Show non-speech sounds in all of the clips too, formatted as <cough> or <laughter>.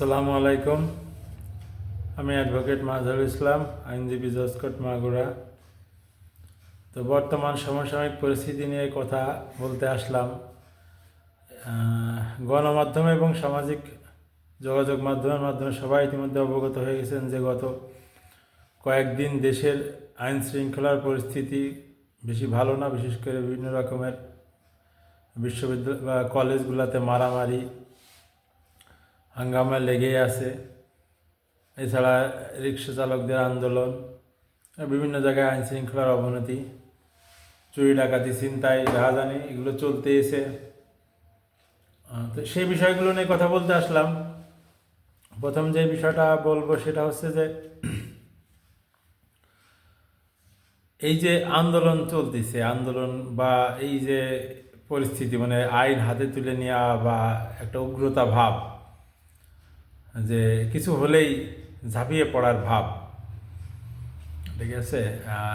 আসসালামু আলাইকুম। আমি অ্যাডভোকেট মাজহারুল ইসলাম, আইনজীবী জজকোট মাগুরা। তো বর্তমান সমসাময়িক পরিস্থিতি নিয়ে কথা বলতে আসলাম। গণমাধ্যম এবং সামাজিক যোগাযোগ মাধ্যমের মাধ্যমে সবাই ইতিমধ্যে অবগত হয়ে গেছেন যে গত কয়েকদিন দেশের আইন শৃঙ্খলার পরিস্থিতি বেশি ভালো না, বিশেষ করে বিভিন্ন রকমের বিশ্ববিদ্যালয় বা কলেজগুলোতে মারামারি হাঙ্গামা লেগেই আছে। এছাড়া রিক্সা চালকদের আন্দোলন, বিভিন্ন জায়গায় আইন শৃঙ্খলার অবনতি, চুরি ডাকাতি, ছিনতাই রাহাজানি এগুলো চলতে এসে তো সেই বিষয়গুলো নিয়ে কথা বলতে আসলাম। প্রথম যে বিষয়টা বলব সেটা হচ্ছে যে, এই যে আন্দোলন চলতেছে, আন্দোলন বা এই যে পরিস্থিতি মানে আইন হাতে তুলে নেওয়া বা একটা উগ্রতা ভাব যে কিছু হলেই ঝাঁপিয়ে পড়ার ভাব। ঠিক আছে?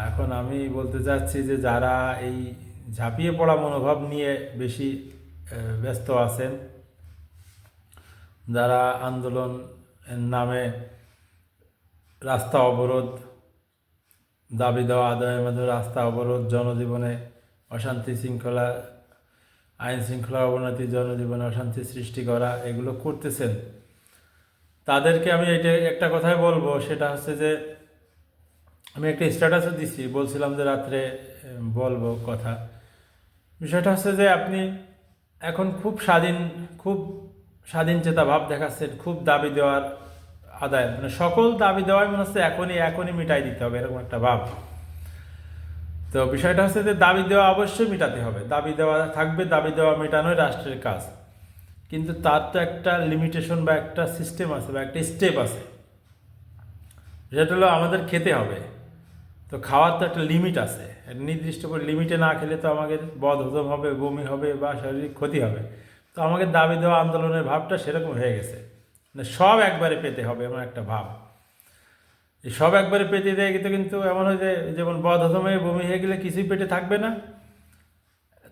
এখন আমি বলতে চাচ্ছি যে যারা এই ঝাঁপিয়ে পড়া মনোভাব নিয়ে বেশি ব্যস্ত আছেন, যারা আন্দোলন নামে রাস্তা অবরোধ, দাবি দেওয়া, আদায়ের মাধ্যমে রাস্তা অবরোধ, জনজীবনে অশান্তি শৃঙ্খলা, আইন শৃঙ্খলা অবনতি, জনজীবনে অশান্তি সৃষ্টি করা, এগুলো করতেছেন। তাদেরকে আমি এটা একটা কথাই বলব, সেটা হচ্ছে যে আমি একটা স্ট্যাটাসও দিছি, বলছিলাম যে রাত্রে বলব কথা। বিষয়টা হচ্ছে যে আপনি এখন খুব স্বাধীন খুব স্বাধীন চেতা ভাব দেখাচ্ছেন, খুব দাবি দেওয়ার আদায় মানে সকল দাবি দেওয়াই মনে হচ্ছে এখনই এখনই মিটাই দিতে হবে, এরকম একটা ভাব। তো বিষয়টা হচ্ছে যে দাবি দেওয়া অবশ্যই মেটাতে হবে, দাবি দেওয়া থাকবে, দাবি দেওয়া মেটানোই রাষ্ট্রের কাজ। কিন্তু তার তো একটা লিমিটেশন বা একটা সিস্টেম আছে বা একটা স্টেপ আছে। যেটা হলো আমাদের খেতে হবে। তো খাওয়ার তো একটা লিমিট আছে। নির্দিষ্ট করে লিমিটে না খেলে তো আমাদের বদ হজম হবে, বমি হবে বা শারীরিক ক্ষতি হবে। তো আমাদের দাবি দেওয়া আন্দোলনের ভাবটা সেরকম হয়ে গেছে। মানে সব একবারে পেতে হবে এমন একটা ভাব। সব একবারে পেতে দেয় কিন্তু কিন্তু এমন হয় যে, যেমন বদ হজম বমি হয়ে গেলে কিছুই পেটে থাকবে না।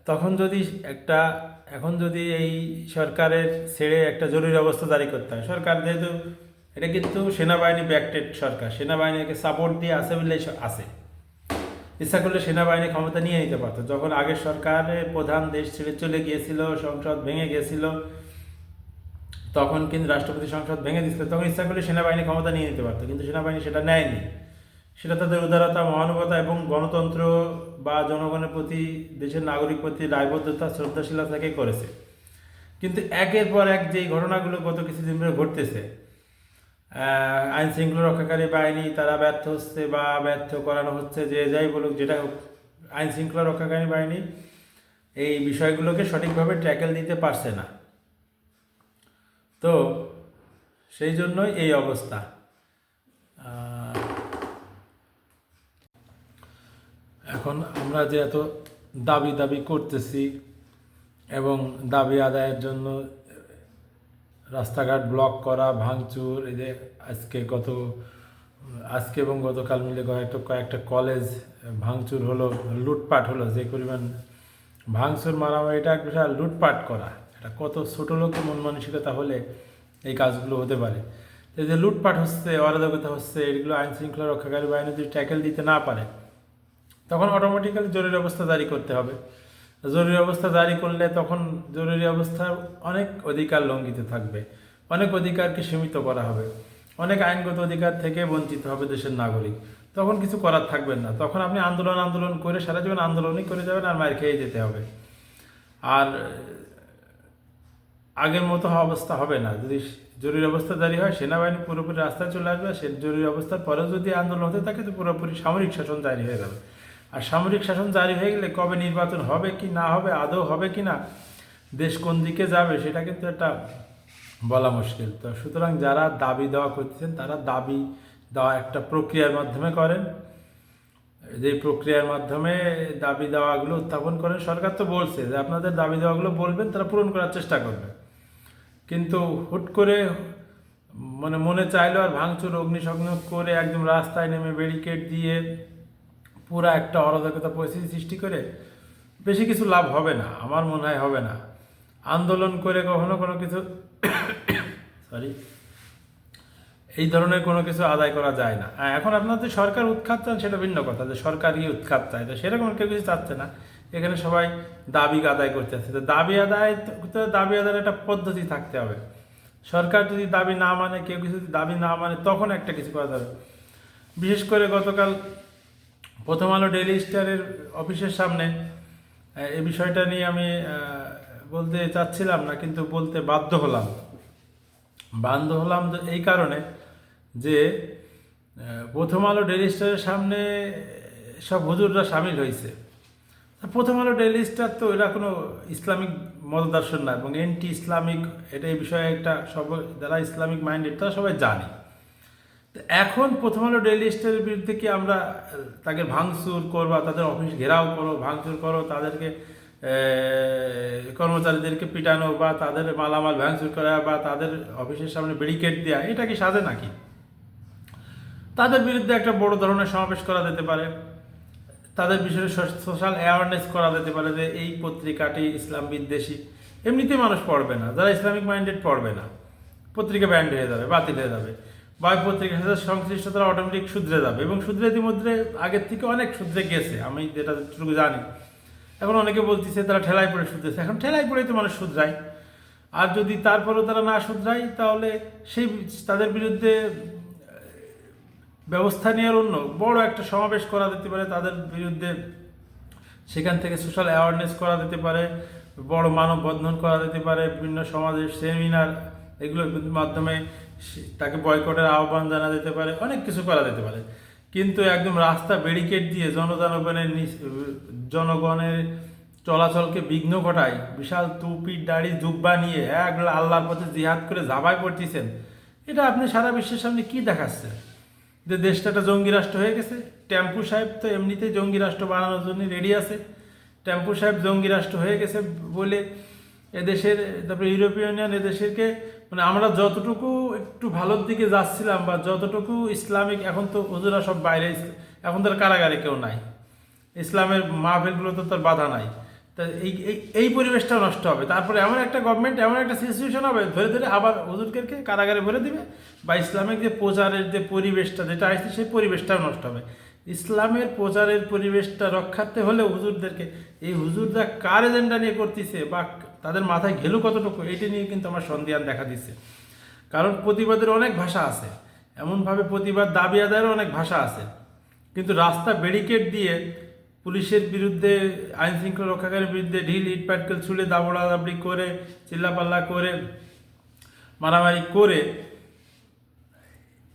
তখন যদি একটা, এখন যদি এই সরকারের ছেড়ে একটা জরুরি অবস্থা জারি করতে হয়, সরকার যেহেতু, এটা কিন্তু সেনাবাহিনী ব্যাকটেড সরকার, সেনাবাহিনীকে সাপোর্ট দিয়ে আছে বলে আছে। ইচ্ছা করলে সেনাবাহিনী ক্ষমতা নিয়ে নিতে পারতো। যখন আগের সরকারের প্রধান দেশ ছেড়ে চলে গিয়েছিল, সংসদ ভেঙে গিয়েছিল, তখন কিন্তু রাষ্ট্রপতি সংসদ ভেঙে দিচ্ছিল তখন ইচ্ছা করলে সেনাবাহিনী ক্ষমতা নিয়ে নিতে পারতো। কিন্তু সেনাবাহিনী সেটা নেয়নি। সেটা তাদের উদারতা, মহানুভতা এবং গণতন্ত্র বা জনগণের প্রতি, দেশের নাগরিক প্রতি দায়বদ্ধতা, শ্রদ্ধাশীলতা থেকে করেছে। কিন্তু একের পর এক যেই ঘটনাগুলো গত কিছুদিন ধরে ঘটতেছে আইন শৃঙ্খলা রক্ষাকারী বাহিনী, তারা ব্যর্থ হচ্ছে বা ব্যর্থ করানো হচ্ছে, যে যাই বলুক, যেটা হোক, আইন শৃঙ্খলা রক্ষাকারী বাহিনী এই বিষয়গুলোকে সঠিকভাবে ট্যাকেল দিতে পারছে না। তো সেই জন্যই এই অবস্থা। এখন আমরা যে এত দাবি দাবি করতেছি এবং দাবি আদায়ের জন্য রাস্তাঘাট ব্লক করা, ভাঙচুর, এই যে আজকে গত, আজকে এবং গতকাল মিলে কয়েকটা কয়েকটা কলেজ ভাঙচুর হলো, লুটপাট হলো, যে পরিমাণ ভাঙচুর, মারামারি, এটা বিশাল লুটপাট করা। এটা কত ছোটো লোকের মন মানসিকতা হলে এই কাজগুলো হতে পারে। এই যে লুটপাট হচ্ছে, অরাজকতা হচ্ছে, এগুলো আইন শৃঙ্খলা রক্ষাকারী বাহিনী যদি ট্যাকেল দিতে না পারে তখন অটোমেটিক্যালি জরুরি অবস্থা জারি করতে হবে। জরুরি অবস্থা জারি করলে তখন জরুরি অবস্থার অনেক অধিকার লঙ্ঘিত থাকবে। অনেক অধিকারকে সীমিত করা হবে। অনেক আইনগত অধিকার থেকে বঞ্চিত হবে দেশের নাগরিক। তখন কিছু করার থাকবেন না। তখন আপনি আন্দোলন আন্দোলন করে সারা জীবন আন্দোলনই করে যাবেন আর মার খেয়ে যেতে হবে। আর আগের মতো অবস্থা হবে না। যদি জরুরি অবস্থা জারি হয়, সেনাবাহিনী পুরোপুরি রাস্তায় চলে আসবে। সে জরুরি অবস্থার পরেও যদি আন্দোলন হতে থাকে, তো পুরোপুরি সামরিক শাসন জারি হয়ে যাবে। আর সামরিক শাসন জারি হয়ে গেলে কবে নির্বাচন হবে কি না হবে, আদৌ হবে কি না, দেশ কোন দিকে যাবে, সেটা কিন্তু একটা বলা মুশকিল। তো সুতরাং যারা দাবি দেওয়া করতেছেন তারা দাবি দেওয়া একটা প্রক্রিয়ার মাধ্যমে করেন। যে প্রক্রিয়ার মাধ্যমে দাবি দেওয়াগুলো উত্থাপন করেন, সরকার তো বলছে যে আপনাদের দাবি দেওয়াগুলো বলবেন, তারা পূরণ করার চেষ্টা করবে। কিন্তু হুট করে মানে মনে চাইলো আর ভাঙচুর, অগ্নিসংযোগ করে একদম রাস্তায় নেমে ব্যারিকেড দিয়ে পুরো একটা অরাজকতা পরিস্থিতি সৃষ্টি করে বেশি কিছু লাভ হবে না, আমার মনে হয় হবে না। আন্দোলন করে কখনো কোনো কিছু <coughs> সরি এই ধরনের কোনো কিছু আদায় করা যায় না। এখন আপনাদের সরকার উৎখাত চান, সেটা ভিন্ন কথা, যে সরকার গিয়ে উৎখাত চায়। তো সেরকম কেউ কিছু চাচ্ছে না। এখানে সবাই দাবি আদায় করতে আসছে তো দাবি আদায়, তো দাবি আদায়ের একটা পদ্ধতি থাকতে হবে। সরকার যদি দাবি না মানে কেউ কিছু দাবি না মানে তখন একটা কিছু করা যাবে। বিশেষ করে গতকাল প্রথম আলো ডেইলি স্টারের অফিসের সামনে। এই বিষয়টা নিয়ে আমি বলতে চাচ্ছিলাম না, কিন্তু বলতে বাধ্য হলাম। বাধ্য হলাম এই কারণে যে প্রথম আলো ডেইলি স্টারের সামনে সব হুজুররা সামিল হয়েছে। প্রথম আলো ডেইলি স্টার তো এরা কোনো ইসলামিক মতদর্শন না, এবং এন্টি ইসলামিক এটা এই বিষয়ে একটা সব, যারা ইসলামিক মাইন্ডেড তারা সবাই জানে। এখন প্রথম আলো ডেইলি স্টারের বিরুদ্ধে কি আমরা তাকে ভাঙচুর করবা, তাদের অফিস ঘেরাও করো, ভাঙচুর করো, তাদেরকে কর্মচারীদেরকে পিটানো বা তাদের মালামাল ভাঙচুর করা বা তাদের অফিসের সামনে ব্যারিকেড দেওয়া এটা কি সাজে নাকি? তাদের বিরুদ্ধে একটা বড় ধরনের সমাবেশ করা যেতে পারে। তাদের বিষয়ে সোশ্যাল অ্যাওয়ারনেস করা যেতে পারে যে এই পত্রিকাটি ইসলাম বিদ্বেষী। এমনিতে মানুষ পড়বে না, যারা ইসলামিক মাইন্ডেড পড়বে না। পত্রিকা ব্যান্ড হয়ে যাবে, বাতিল হয়ে যাবে। বা ওই পত্রিকার সাথে সংশ্লিষ্ট তারা অটোমেটিক শুধরে যাবে এবং শুধরে ইতিমধ্যে আগের থেকে অনেক শুধরে গেছে, আমি যেটা যতটুকু জানি। এখন অনেকে বলতেছে তারা ঠেলায় পড়ে শুধরেছে, এখন ঠেলায় পড়েই তো মানুষ শুধরায়। আর যদি তারপরেও তারা না শুধরায়, তাহলে সেই তাদের বিরুদ্ধে, ব্যবস্থা নেওয়ার অন্য বড় একটা সমাবেশ করা যেতে পারে, তাদের বিরুদ্ধে সেখান থেকে সোশ্যাল অ্যাওয়ারনেস করা যেতে পারে, বড় মানববন্ধন করা যেতে পারে, বিভিন্ন সমাজের সেমিনার এগুলোর মাধ্যমে তাকে বয়কটের আহ্বান জানা যেতে পারে, অনেক কিছু করা যেতে পারে। কিন্তু একদম রাস্তা ব্যারিকেড দিয়ে জনজনগণের জনগণের চলাচলকে বিঘ্ন ঘটায়, বিশাল টুপি দাড়ি জুব্বা নিয়ে এক আল্লাহর পথে জিহাদ করে জাবাই পড়তেছেন, এটা আপনি সারা বিশ্বের সামনে কি দেখাচ্ছেন? যে দেশটা একটা জঙ্গি রাষ্ট্র হয়ে গেছে, টেম্পু সাহেব তো এমনিতেই জঙ্গি রাষ্ট্র বানানোর জন্য রেডি আছে। টেম্পু সাহেব জঙ্গি রাষ্ট্র হয়ে গেছে বলে এদেশের, তারপরে ইউরোপিয়ান ইউনিয়ন এদেশেরকে মানে আমরা যতটুকু একটু ভালোর দিকে যাচ্ছিলাম বা যতটুকু ইসলামিক, এখন তো হুজুরা সব বাইরে, এখন তার কারাগারে কেউ নাই। ইসলামের মাহফিলগুলো তো তার বাধা নাই। তা এই এই পরিবেশটাও নষ্ট হবে। তারপরে এমন একটা গভর্নমেন্ট এমন একটা সিচুয়েশন হবে, ধরে ধরে আবার হুজুরকে কারাগারে ভরে দিবে? বা ইসলামিক যে প্রচারের যে পরিবেশটা যেটা আসছে, সেই পরিবেশটাও নষ্ট হবে। ইসলামের প্রচারের পরিবেশটা রক্ষার্থে হলে হুজুরদেরকে, এই হুজুররা কার এজেন্ডা নিয়ে করতেছে বা তাদের মাথায় ঘেলু কতটুকু, এটি নিয়ে কিন্তু আমার সন্দেহান দেখা দিচ্ছে। কারণ প্রতিবাদের অনেক ভাষা আছে, এমনভাবে প্রতিবাদ দাবি আদায়েরও অনেক ভাষা আছে। কিন্তু রাস্তা ব্যারিকেড দিয়ে পুলিশের বিরুদ্ধে, আইন শৃঙ্খলা রক্ষাকারীর বিরুদ্ধে ঢিল, ইট, পাটকেল ছুলে দাবড়া দাবড়ি করে, চিল্লাপাল্লা করে, মারামারি করে,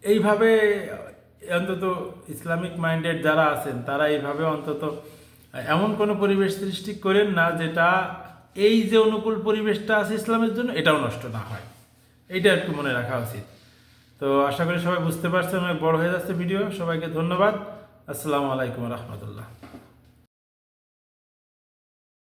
এইভাবে অন্তত ইসলামিক মাইন্ডেড যারা আছেন, তারা এইভাবে অন্তত, এমন কোনো পরিবেশ সৃষ্টি করেন না যেটা এই যে অনুকূল পরিবেশটা আছে ইসলামের জন্য, এটাও নষ্ট না হয়। এইটা একটু মনে রাখা উচিত। তো আশা করি সবাই বুঝতে পারছেন, অনেক বড় হয়ে যাচ্ছে ভিডিও। সবাইকে ধন্যবাদ। আসসালামু আলাইকুম রহমতুল্লাহ।